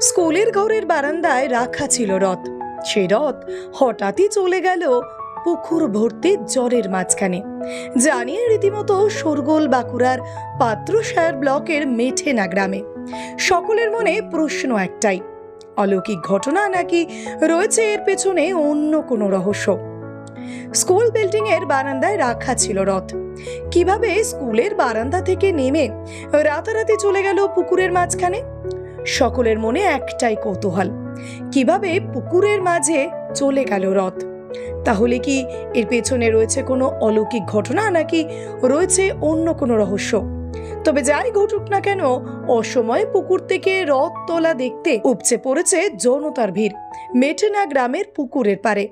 স্কুলের ঘরের বারান্দায় রাখা ছিল রথ। সে রথ হঠাৎই চলে গেল পুকুর ভর্তি জ্বরের মাঝখানে। জানিয়ে রীতিমতো সরগোল বাঁকুড়ার পাত্রসার ব্লকের মেঠেনা গ্রামে। সকলের মনে প্রশ্ন একটাই, অলৌকিক ঘটনা নাকি রয়েছে এর পেছনে অন্য কোনো রহস্য? স্কুল বিল্ডিং এর বারান্দায় রাখা ছিল রথ। কীভাবে স্কুলের বারান্দা থেকে নেমে রাতারাতি চলে গেল পুকুরের মাঝখানে? সকলের মনে একটাই কৌতূহল। কীভাবে পুকুরের মাঝে চলে গেল রথ? তাহলে কি এর পেছনে রয়েছে কোনো অলৌকিক ঘটনা, নাকি রয়েছে অন্য কোনো রহস্য? তবে যাই ঘটুক না কেন, অসময়ে পুকুর থেকে রথ তোলা দেখতে উপচে পড়েছে জনতার ভিড় মেটেনা গ্রামের পুকুরের পারে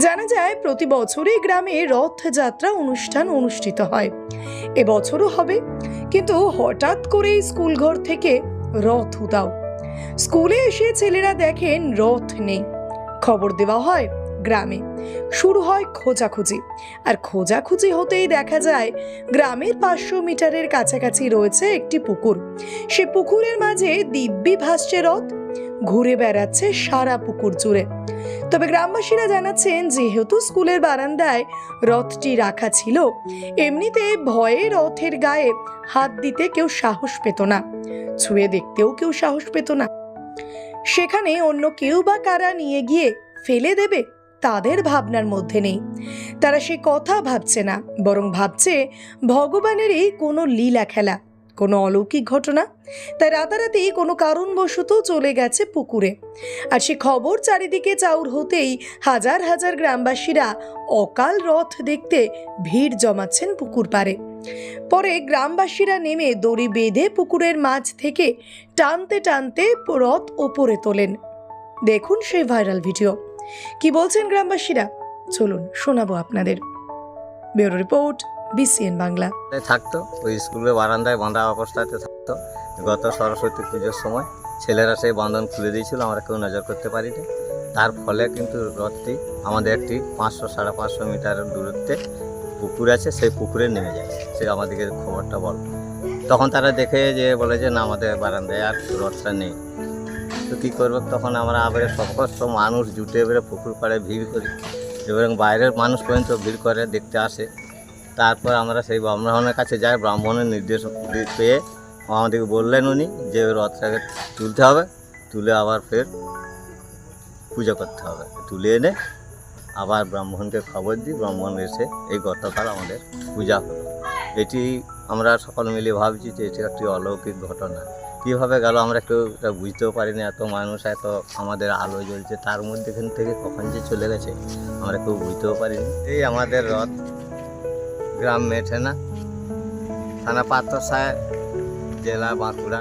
জানা যায়, প্রতি বছরই গ্রামে রথযাত্রা অনুষ্ঠান অনুষ্ঠিত হয়। এবছরও হবে। কিন্তু হঠাৎ করেই স্কুল ঘর থেকে রথ উদাও। স্কুলে এসে ছেলেরা দেখেন রথ নেই। খবর দেওয়া হয় গ্রামে। শুরু হয় খোঁজাখুঁজি। আর খোঁজাখুঁজি হতেই দেখা যায় গ্রামের পাঁচশো মিটারের কাছাকাছি রয়েছে একটি পুকুর। সে পুকুরের মাঝে দিব্যি ভাসছে রথ। ঘুরে বেড়াচ্ছে সারা পুকুর জুড়ে। তবে গ্রামবাসীরা জানাচ্ছেন, যেহেতু স্কুলের বারান্দায় রথটি রাখা ছিল, এমনিতে ভয়ে রথের গায়ে হাত দিতে কেউ সাহস পেত না, ছুঁয়ে দেখতেও কেউ সাহস পেত না। সেখানে অন্য কেউ বা কারা নিয়ে গিয়ে ফেলে দেবে, তাদের ভাবনার মধ্যে নেই। তারা সে কথা ভাবছে না, বরং ভাবছে ভগবানেরই কোনো লীলা খেলা কোনো অলৌকিক ঘটনা? তাই রাতারাতি কোনো কারণবশত চলে গেছে পুকুরে। আর সে খবর চারিদিকে চাউর হতেই হাজার হাজার গ্রামবাসীরা অকাল রথ দেখতে ভিড় জমাচ্ছেন পুকুর পাড়ে। পরে গ্রামবাসীরা নেমে দড়ি বেঁধে পুকুরের মাঝ থেকে টানতে টানতে রথ ওপরে তোলেন। দেখুন সেই ভাইরাল ভিডিও। কি বলছেন গ্রামবাসীরা? চলুন শোনাবো আপনাদের। Bureau report. বিসিএন বাংলা। থাকতো, ওই স্কুলের বারান্দায় বাঁধা অবস্থাতে থাকতো। গত সরস্বতী পুজোর সময় ছেলেরা সেই বাঁধন খুলে দিয়েছিল, আমরা কেউ নজর করতে পারিনি। তার ফলে কিন্তু রথটি আমাদের একটি পাঁচশো, সাড়ে পাঁচশো মিটারের দূরত্বে পুকুর আছে, সেই পুকুরে নেমে যায়। সে আমাদেরকে খবরটা বল। তখন তারা দেখে যে, বলে যে, না, আমাদের বারান্দায় আর রথটা নেই। তো কী করব? তখন আমরা আবার সমস্ত মানুষ জুটে এবারে পুকুর পাড়ে ভিড় করি। এবং বাইরের মানুষ পর্যন্ত ভিড় করে, দেখতে আসে। তারপর আমরা সেই ব্রাহ্মণের কাছে যাই, ব্রাহ্মণের নির্দেশ পেয়ে আমাদেরকে বললেন উনি যে রথটাকে তুলতে হবে, তুলে আবার ফের পূজা করতে হবে। তুলে এনে আবার ব্রাহ্মণকে খবর দিই, ব্রাহ্মণ এসে এই গতকাল আমাদের পূজা হলো এটি আমরা সকল মিলে ভাবছি যে এটি একটি অলৌকিক ঘটনা। কীভাবে গেল আমরা কেউ এটা বুঝতেও পারিনি, এত মানুষ, এত আমাদের আলো জ্বলছে, তার মধ্যে এখান থেকে কখন যে চলে গেছে আমরা কেউ বুঝতেও পারিনি। এই আমাদের রথ গ্রাম মেঠেনা থানা পাত্রসায় জেলা বাঁকুড়া।